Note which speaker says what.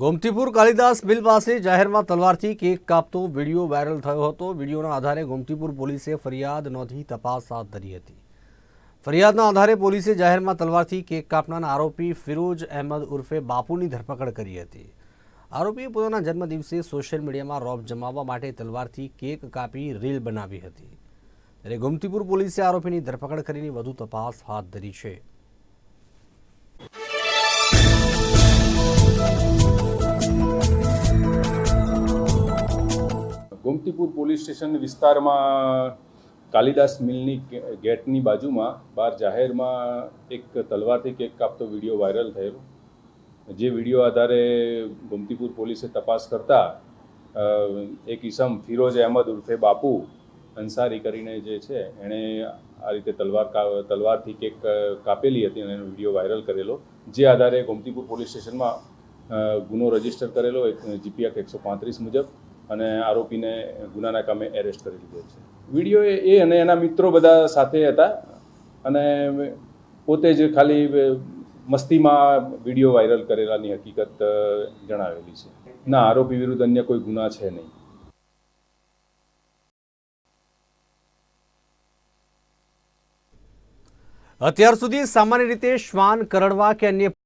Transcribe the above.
Speaker 1: Gomtipur Kalidas mill પાસે જાહેરમાં તલવારથી કેક કાપતો વીડિયો વાયરલ થયો હતો. વિડીયોના આધારે ગોમતીપુર પોલીસે ફરિયાદ નોંધી તપાસ હાથ ધરી હતી. ફરિયાદના આધારે પોલીસે જાહેરમાં તલવારથી કેક કાપનારના આરોપી ફિરોજ અહેમદ ઉર્ફે બાપુની ધરપકડ કરી હતી. આરોપીએ પોતાના જન્મદિવસે સોશિયલ મીડિયામાં રોબ જમાવવા માટે તલવારથી કેક કાપી રીલ બનાવી હતી. ત્યારે ગોમતીપુર પોલીસે આરોપીની ધરપકડ કરીને વધુ તપાસ હાથ ધરી છે.
Speaker 2: ગોમતીપુર પોલીસ સ્ટેશન વિસ્તારમાં કાલિદાસ મિલની ગેટની બાજુમાં બહાર જાહેરમાં એક તલવારથી કેક કાપતો વીડિયો વાયરલ થયેલો. જે વીડિયો આધારે ગોમતીપુર પોલીસે તપાસ કરતા એક ઈસમ ફિરોજ અહેમદ ઉર્ફે બાપુ અંસારી કરીને જે છે, એણે આ રીતે તલવાર તલવારથી કેક કાપેલી હતી અને એનો વીડિયો વાયરલ કરેલો. જે આધારે ગોમતીપુર પોલીસ સ્ટેશનમાં ગુનો રજિસ્ટર કરેલો એક જીપીએફ એકસો પાંત્રીસ મુજબ. અને આરોપીને ગુનાના કામે એરેસ્ટ કરી લીધો છે. વીડિયો એ- અને એના મિત્રો બધા સાથે હતા અને પોતે જ ખાલી મસ્તીમાં વીડિયો વાયરલ કરેલાની હકીકત જણાવેલી છે. ના, આરોપી વિરુદ્ધ અન્ય કોઈ ગુના છે નહીં.
Speaker 1: અત્યાર સુધી સામાન્ય રીતે શ્વાન કરડવા કે અન્ય